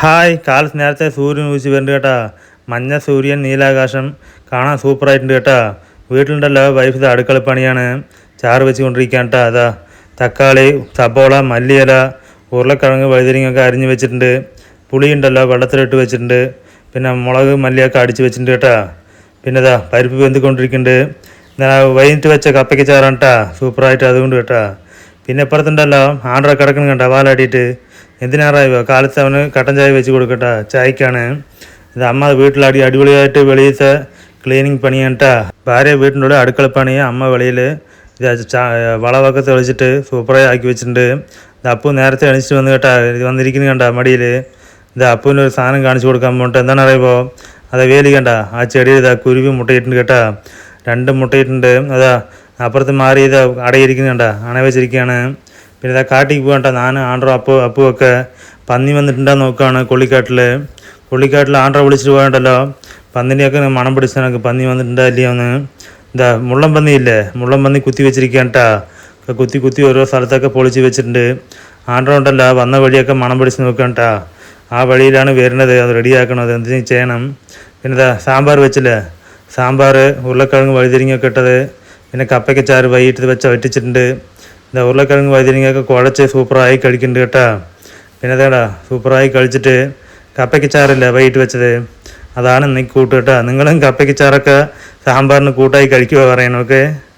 Hi കാലത്ത് നേരത്തെ സൂര്യൻ ഊശി വരുന്നുണ്ട് കേട്ടാ. മഞ്ഞ സൂര്യൻ നീലാകാശം കാണാൻ സൂപ്പറായിട്ടുണ്ട് കേട്ടാ. വീട്ടിലുണ്ടല്ലോ വൈഫ് ഇത് അടുക്കളപ്പണിയാണ് ചാറ് വെച്ചുകൊണ്ടിരിക്കുകയാണ് കേട്ടാ അതാ. തക്കാളി സബോള മല്ലിയില ഉരുളക്കിഴങ്ങ് വഴുതിരിങ്ങൊക്കെ അരിഞ്ഞ് വെച്ചിട്ടുണ്ട്. പുളിയുണ്ടല്ലോ വെള്ളത്തിലിട്ട് വെച്ചിട്ടുണ്ട്. പിന്നെ മുളക് മല്ലിയൊക്കെ അടിച്ച് വെച്ചിട്ടുണ്ട് കേട്ടാ. പിന്നെ ഇതാ പരിപ്പ് വെന്തിക്കൊണ്ടിരിക്കുന്നുണ്ട് ഞാൻ വൈകിട്ട് വെച്ച കപ്പയ്ക്ക് ചാറാണ് കേട്ടാ. സൂപ്പറായിട്ട് അതുകൊണ്ട് കേട്ടാ. പിന്നെ ഇപ്പുറത്തുണ്ടല്ലോ ആണ്ടറ കിടക്കണം കണ്ട വാലാടിയിട്ട്. എന്തിനാറായോ കാലത്ത് അവന് കട്ടൻ ചായ വെച്ച് കൊടുക്കട്ടാ? ചായക്കാണ്. ഇത് അമ്മ വീട്ടിലടി അടിപൊളിയായിട്ട് വെളിയിലത്തെ ക്ലീനിങ് പണിയാട്ടാ ഭാര്യ വീട്ടിന്റെ ഉള്ളിൽ അടുക്കള പണി അമ്മ വെളിയിൽ ഇത് വളവൊക്കെ തെളിച്ചിട്ട് സൂപ്പറായി ആക്കി വെച്ചിട്ടുണ്ട്. ഇത് അപ്പു നേരത്തെ എണീച്ചിട്ട് വന്ന് കേട്ടാ വന്നിരിക്കുന്നു കണ്ട മടിയിൽ ഇത് അപ്പുവിന് ഒരു സാധനം കാണിച്ചു കൊടുക്കാൻ പോകട്ടെ എന്താണ് അറിയുമ്പോൾ അതാ വേലി കണ്ട ആ ചെടിയിൽ ഇതാ കുരുവി മുട്ടയിട്ടുണ്ട് കേട്ടാ. രണ്ട് മുട്ടയിട്ടുണ്ട്. അതാ അപ്പുറത്ത് മാറി ഇത് അടയിരിക്കുന്നു കണ്ട അണ വെച്ചിരിക്കുകയാണ് പിന്നെ ഇതാ കാട്ടിക്ക് പോകണ്ട. ഞാൻ ആണ്ടോ അപ്പു അപ്പുവൊക്കെ പന്നി വന്നിട്ടുണ്ടോ നോക്കുകയാണ് കൊള്ളിക്കാട്ടിൽ കൊള്ളിക്കാട്ടിൽ ആണ്ടോ വിളിച്ചിട്ട് പോകണ്ടല്ലോ. പന്നിനെയൊക്കെ മണം പിടിച്ച പന്നി വന്നിട്ടുണ്ടോ ഇല്ലയോ എന്ന് എന്താ മുള്ളം പന്നി ഇല്ലേ? മുള്ളം പന്നി കുത്തി വെച്ചിരിക്കുകയാണ് കേട്ടാ കുത്തി കുത്തി ഓരോ സ്ഥലത്തൊക്കെ പൊളിച്ച് വെച്ചിട്ടുണ്ട്. ആണ്ടോ ഉണ്ടല്ലോ വന്ന വഴിയൊക്കെ മണം പിടിച്ച് നോക്കണ്ടാ ആ വഴിയിലാണ് വരുന്നത് അത് റെഡിയാക്കണത്. എന്തിനും ചെയ്യണം? പിന്നെ ഇതാ സാമ്പാർ വെച്ചില്ലേ? സാമ്പാർ ഉരുളക്കിഴങ്ങ് വഴുതിരിങ്ങൊക്കെ ഇട്ടത്. പിന്നെ കപ്പയ്ക്ക് ചാറ് വൈകിട്ട് വെച്ച വറ്റിച്ചിട്ടുണ്ട്. ഇതാ ഉരുളക്കിഴങ്ങ് വഴുതിരിങ്ങൊക്കെ കുഴച്ച് സൂപ്പറായി കഴിക്കുന്നുണ്ട് കേട്ടാ. പിന്നെ അതേടാ സൂപ്പറായി കഴിച്ചിട്ട് കപ്പയ്ക്ക് ചാറില്ല വൈകിട്ട് വെച്ചത്? അതാണ് നീ കൂട്ട് കേട്ടാ. നിങ്ങളും കപ്പയ്ക്ക് ചാറൊക്കെ സാമ്പാറിന് കൂട്ടായി കഴിക്കുക പറയണം ഓക്കെ